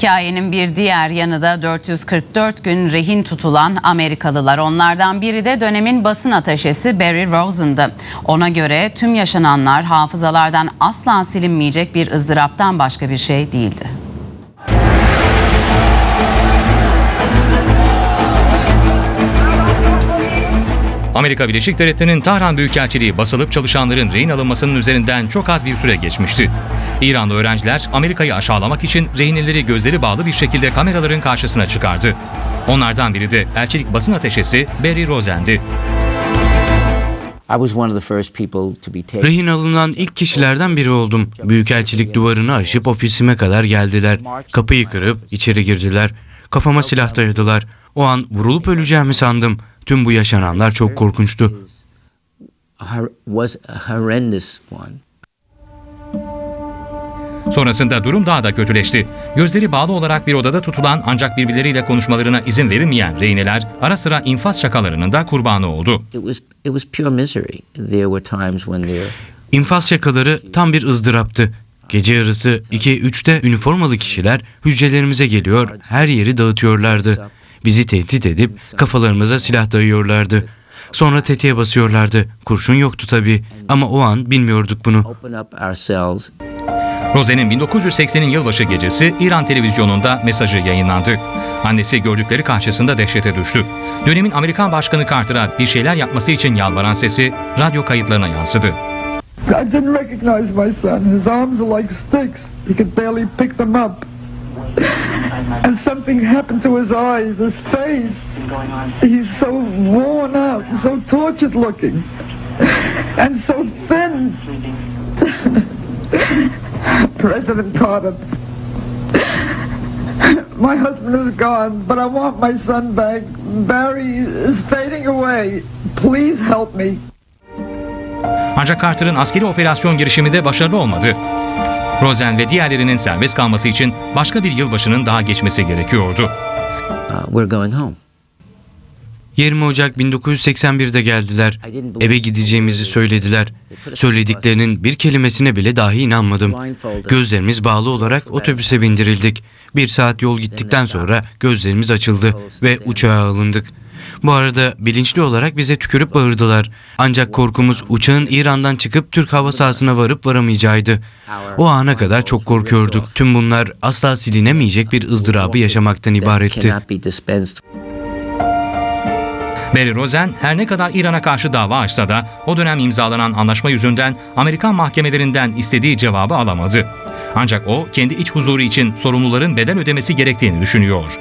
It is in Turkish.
Hikayenin bir diğer yanı da 444 gün rehin tutulan Amerikalılar. Onlardan biri de dönemin basın ateşesi Barry Rosen'dı. Ona göre tüm yaşananlar hafızalardan asla silinmeyecek bir ızdıraptan başka bir şey değildi. Amerika Birleşik Devletleri'nin Tahran Büyükelçiliği basılıp çalışanların rehin alınmasının üzerinden çok az bir süre geçmişti. İranlı öğrenciler Amerika'yı aşağılamak için rehineleri gözleri bağlı bir şekilde kameraların karşısına çıkardı. Onlardan biri de elçilik basın ateşesi Barry Rosen'di. I was one of the first people to be taken. Rehin alınan ilk kişilerden biri oldum. Büyükelçilik duvarını aşıp ofisime kadar geldiler. Kapıyı kırıp içeri girdiler. Kafama silah dayadılar. O an vurulup öleceğimi sandım. Tüm bu yaşananlar çok korkunçtu. Sonrasında durum daha da kötüleşti. Gözleri bağlı olarak bir odada tutulan ancak birbirleriyle konuşmalarına izin verilmeyen rehineler ara sıra infaz şakalarının da kurbanı oldu. İnfaz şakaları tam bir ızdıraptı. Gece yarısı 2-3'te üniformalı kişiler hücrelerimize geliyor, her yeri dağıtıyorlardı. Bizi tehdit edip kafalarımıza silah dayıyorlardı. Sonra tetiğe basıyorlardı. Kurşun yoktu tabii ama o an bilmiyorduk bunu. Rosen'in 1980'in yılbaşı gecesi İran televizyonunda mesajı yayınlandı. Annesi gördükleri karşısında dehşete düştü. Dönemin Amerikan Başkanı Carter'a bir şeyler yapması için yalvaran sesi radyo kayıtlarına yansıdı. I didn't recognize my son. His arms are like sticks. He could barely pick them up. And something happened to his eyes, his face. He's so worn out, so tortured looking, and so thin. President Carter, my husband is gone, but I want my son back. Barry is fading away. Please help me. Ancak Carter'ın askeri operasyon girişimi de başarılı olmadı. Rosen ve diğerlerinin serbest kalması için başka bir yılbaşının daha geçmesi gerekiyordu. Uh, we're going home. 20 Ocak 1981'de geldiler. Eve gideceğimizi söylediler. Söylediklerinin bir kelimesine bile dahi inanmadım. Gözlerimiz bağlı olarak otobüse bindirildik. Bir saat yol gittikten sonra gözlerimiz açıldı ve uçağa alındık. Bu arada bilinçli olarak bize tükürüp bağırdılar. Ancak korkumuz uçağın İran'dan çıkıp Türk hava sahasına varıp varamayacağıydı. O ana kadar çok korkuyorduk. Tüm bunlar asla silinemeyecek bir ızdırabı yaşamaktan ibaretti. Barry Rosen her ne kadar İran'a karşı dava açsa da o dönem imzalanan anlaşma yüzünden Amerikan mahkemelerinden istediği cevabı alamadı. Ancak o kendi iç huzuru için sorumluların bedel ödemesi gerektiğini düşünüyor.